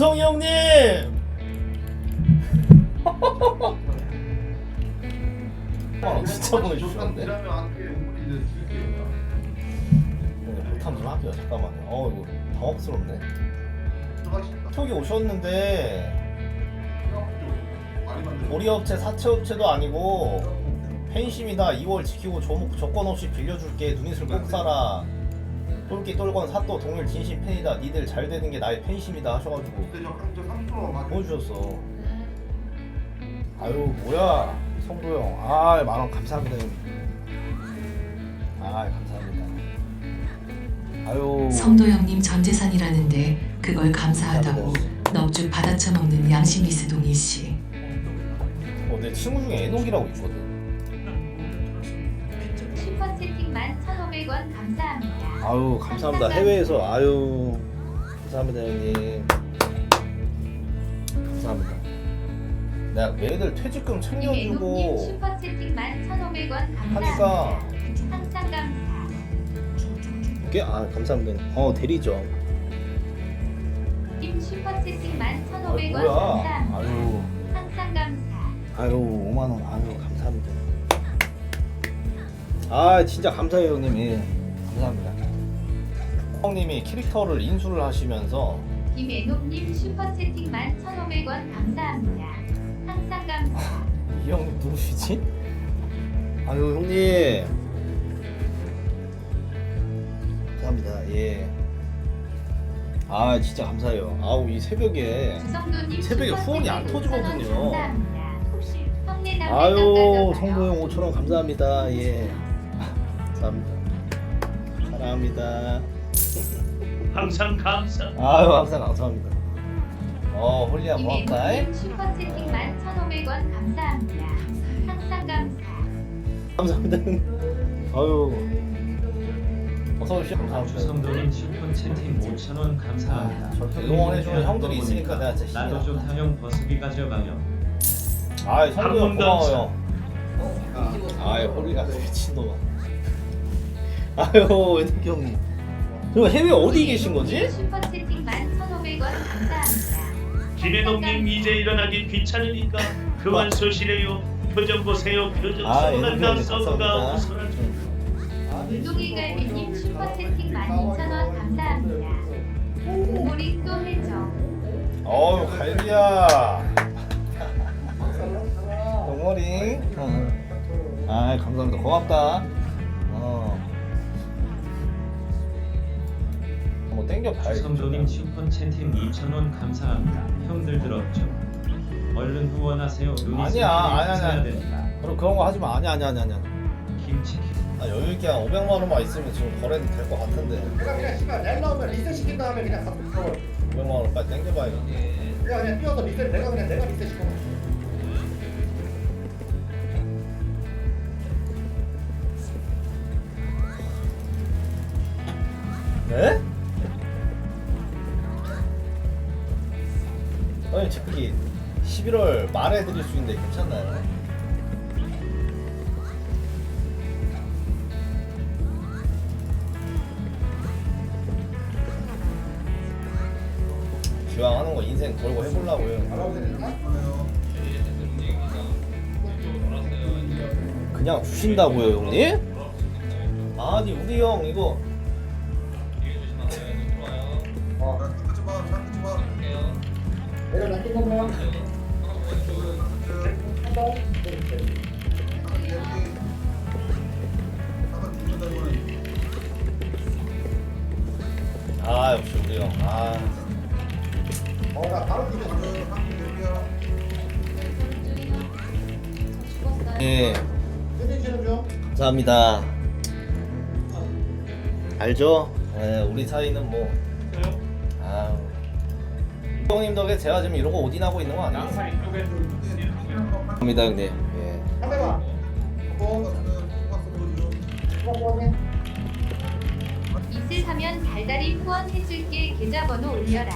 홍성이 형님! 아, 진짜 보내주셨는데? 네, 폭탄 좀 할게요. 잠깐만요. 어 이거 당혹스럽네. 톡이 오셨는데 고리업체 사채업체도 아니고 팬심이다. 2월 지키고 조목 조건 없이 빌려줄게. 눈이슬 꼭 사라 똘끼 똘건 사또 동일 진심 팬이다. 니들 잘 되는 게 나의 팬심이다 하셔가지고 보여주셨어. 아유 뭐야 성도 형. 아 만원 감사합니다 형님. 아 감사합니다. 아유. 성도 형님 전 재산이라는데 그걸 감사하다고 넙죽 받아쳐 먹는 양심이 스 동일 씨. 어, 내 친구 중에 애녹이라고 있거든. 슈퍼 채팅만 1,500원 감사합니다. 아유 감사합니다. 해외에서 아유 감사합니다 형님. 감사합니다. 내가 매일 퇴직금 챙겨주고 슈퍼 채팅만 1,500원 감사합니다. 하니까 항상 감사. 꽤, 아 감사합니다. 어 대리죠. 김 슈퍼 채팅만 아유 1,500원 뭐야 감사합니다. 아유. 항상 감사. 아유 5만 원. 아유 감사합니다. 아 진짜 감사해요 형님 예. 감사합니다 형님이 캐릭터를 인수를 하시면서 김애농님 슈퍼 채팅만 1,500원 감사합니다. 항상 감사. 이 형님 누구시지? 아유 형님 감사합니다 예. 아 진짜 감사해요 아우 이 새벽에 주성도님 새벽에 후원이 안 터지거든요. 5,000원 감사합니다. 형네 남매 아유. 성도형 5천 원 감사합니다 예 감사합니다 사랑합니다 항상 감사. 아유 항상 감사합니다 어 홀리야 고맙다 김애농님 슈퍼 채팅만 1,500원 감사합니다. 항상 감사. 감사합니다. 아유 어서오십시오 감사합니다 주성도님 슈퍼 채팅 5천원 감사합니다. 저렇게 응원해주는 형들이 있으니까 내가 진짜 힘이 나도 나. 좋다형 버스비 가져가며. 아이 성도형 한번 고마워요 아이 홀리가 미친놈아 아유 애들기 형님 그리고 해외 어디 계신 거지? 슈퍼 채팅만 1,500원 감사합니다. 김혜동님 이제 일어나기 귀찮으니까 그만 쏘시래요. 표정 보세요. 표정 아, 서운한 애들기 형님 남성가 감사합니다 웃어라. 운동이 갈비님 슈퍼 채팅 12,000원 감사합니다. 우리 또 해줘. 어우 갈비야 동머리 아 감사합니다 고맙다 땡겨 봐야지 주성도님 슈퍼 채팅 2천원 감사합니다. 형들 들었죠? 얼른 후원하세요. 눈이 아니야, 아니야, 아니야. 된다. 그럼 그런 거 하지 마 아니야 아니야 아니야 아니야 김치 나 여유 있게 한 500만 원만 있으면 지금 거래도 될 것 같은데 내가 그냥 씨발 내 나오면 리셋 시킨 다음에 그냥 가서 들어 500만 원 빨리 땡겨봐야지 내가 그냥 뛰어서 리셋 내가 그냥 내가 리셋 시켜 네? 아니 저기 11월 말에 드릴 수 있는데 괜찮나요? 기왕 하는 거 인생 걸고 해보려고요 그냥 주신다고요 형님? 아니 우리 형 이거 내가 아 역시 우리 형. 아 어 나 바로 예. 중 감사합니다. 알죠? 예, 우리 사이는 뭐. 아. 형님 덕에 제가 지금 이러고 오딘하고 있는 거 아니에요? 감사합니다 형님. 예. 이슬 하면 달달이 후원 해줄게 계좌번호 올려라.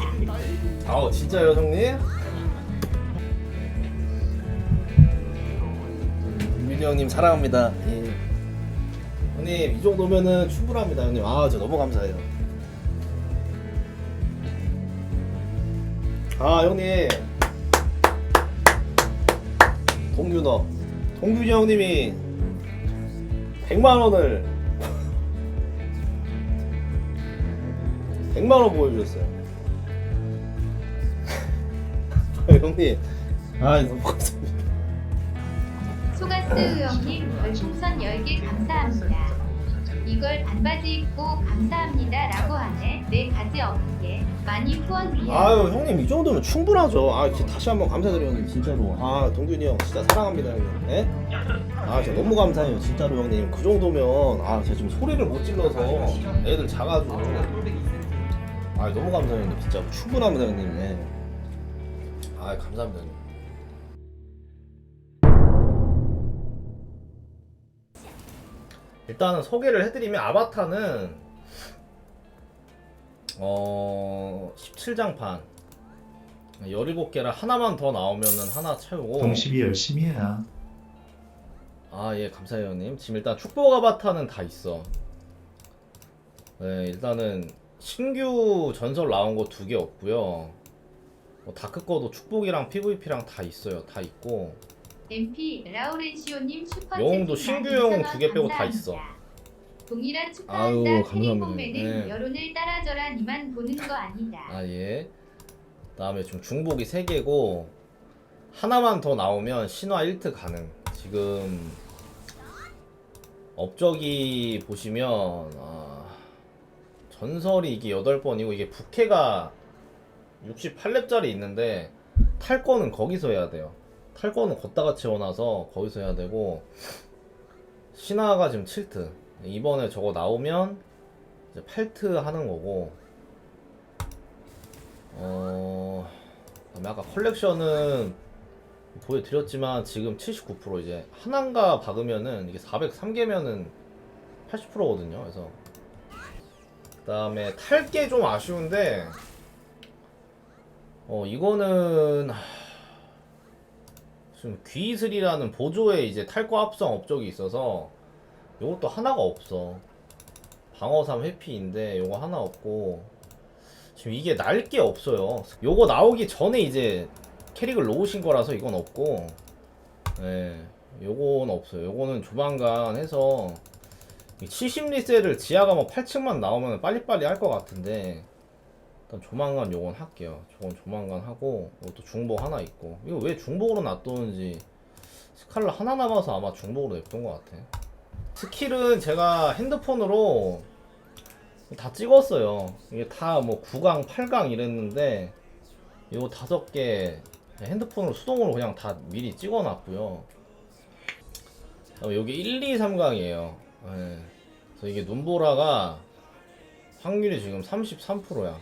아우 진짜요 형님? 유민이 형님 사랑합니다. 예. 형님 이 정도면은 충분합니다 형님. 아 저 너무 감사해요. 아 형님. 동균어. 동균이 형님이 100만원을 100만원 보여주셨어요. 아, 형님. 아 너무 감사합니다 소가스 의원님 별풍선 10개 감사합니다. 이걸 반바지 입고 감사합니다 라고 하네. 내 가지 없게 많이 후원 미안. 아유 형님 이 정도면 충분하죠. 아 다시 한번 감사드려요 형님 진짜로. 아 동균이 형 진짜 사랑합니다 형님. 예? 아 진짜 너무 감사해요 진짜로 형님. 그 정도면 아 제가 지금 소리를 못 질러서 애들 작아지고 아 너무 감사해요 형님. 진짜 충분합니다 형님. 예. 아 감사합니다 형님. 일단은 소개를 해드리면 아바타는 어 17장판. 17개라 하나만 더 나오면은 하나 채우고. 동식이 열심히 해라. 아예 감사해요 형님. 지금 일단 축복 아바타는 다 있어. 네 일단은 신규 전설 나온 거 두 개 없고요. 뭐 다크 거도 축복이랑 PVP랑 다 있어요. 다 있고. MP 라우렌시오님 슈퍼 영웅도 신규 영웅 12,000원 두개 빼고 다 감사합니다. 있어. 동일한 아유, 축하한다. 감사합니다. 캐리폼맨은 네. 여론을 따라줘라 니만 보는 거 아니다. 아 예 다음에 지금 중복이 3개고 하나만 더 나오면 신화 1트 가능 지금 업적이 보시면 아, 전설이 이게 8번이고 이게 부캐가 68렙짜리 있는데 탈 거는 거기서 해야 돼요 탈 거는 걷다가 채워놔서 거기서 해야 되고 신화가 지금 7트 이번에 저거 나오면 이제 8트 하는 거고 어 아까 컬렉션은 보여드렸지만 지금 79% 이제 하나인가 박으면은 이게 403개면은 80%거든요. 그래서 그 다음에 탈게 좀 아쉬운데 어 이거는 하, 지금 귀이슬이라는 보조에 이제 탈거 합성 업적이 있어서 요것도 하나가 없어. 방어삼 회피인데 요거 하나 없고 지금 이게 날 게 없어요. 요거 나오기 전에 이제 캐릭을 놓으신 거라서 이건 없고, 예, 요건 없어요. 요거는 조만간 해서 70리셀을 지하가 뭐 8층만 나오면 빨리빨리 할 것 같은데 일단 조만간 요건 할게요. 저건 조만간 하고 이것도 중복 하나 있고 이거 왜 중복으로 놔두는지 스칼라 하나 남아서 아마 중복으로 냅둔 것 같아. 스킬은 제가 핸드폰으로 다 찍었어요. 이게 다 뭐 9강, 8강 이랬는데 요 다섯 개 핸드폰으로 수동으로 그냥 다 미리 찍어놨고요. 여기 1, 2, 3강이에요. 그래서 이게 눈보라가 확률이 지금 33%야.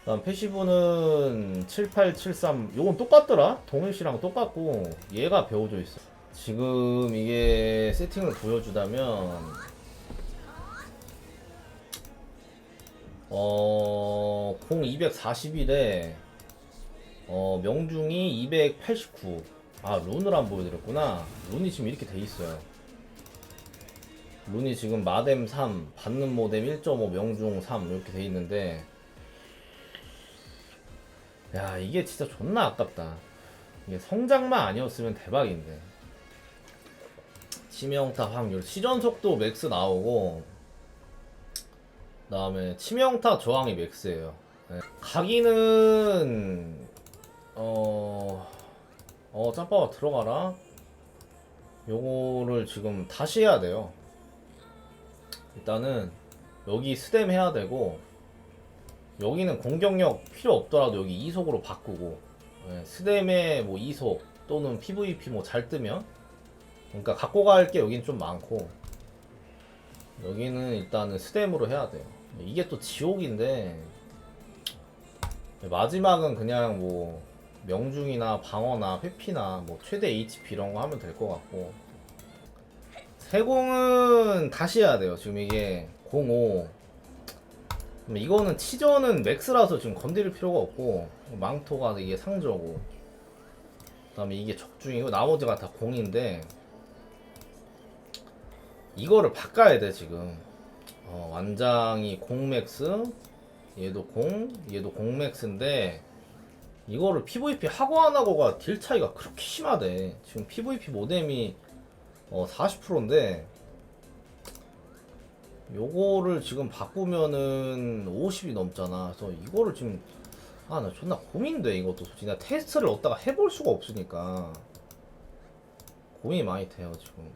그다음 패시브는 7873. 요건 똑같더라. 동일 씨랑 똑같고 얘가 배워져 있어. 지금 이게 세팅을 보여주다면 어, 공 241에 어, 명중이 289. 아, 룬을 안 보여드렸구나. 룬이 지금 이렇게 돼 있어요. 룬이 지금 마뎀 3, 받는 모뎀 1.5, 명중 3 이렇게 돼 있는데 야, 이게 진짜 존나 아깝다. 이게 성장만 아니었으면 대박인데. 치명타 확률, 시전 속도 맥스 나오고 그다음에 치명타 저항이 맥스예요. 네. 각인은 어, 어 짬바가 들어가라. 요거를 지금 다시 해야 돼요. 일단은 여기 스댐 해야 되고 여기는 공격력 필요 없더라도 여기 이속으로 바꾸고 네, 스댐에 뭐 이속 또는 PVP 뭐 잘 뜨면 그러니까 갖고 갈 게 여긴 좀 많고 여기는 일단은 스댐으로 해야 돼요. 이게 또 지옥인데 마지막은 그냥 뭐 명중이나 방어나 회피나 뭐 최대 HP 이런 거 하면 될 것 같고 세공은 다시 해야 돼요. 지금 이게 05 그럼 이거는 치저는 맥스라서 지금 건드릴 필요가 없고 망토가 이게 상저고 그 다음에 이게 적중이고 나머지가 다 공인데 이거를 바꿔야 돼 지금 어, 완장이 공맥스 얘도 공 얘도 공맥스인데 이거를 PVP 하고 안 하고가 딜 차이가 그렇게 심하대. 지금 PVP 모뎀이 어 40%인데 요거를 지금 바꾸면은 50이 넘잖아. 그래서 이거를 지금 아 나 존나 고민돼 이것도 솔직히 나 테스트를 얻다가 해볼 수가 없으니까 고민이 많이 돼요 지금.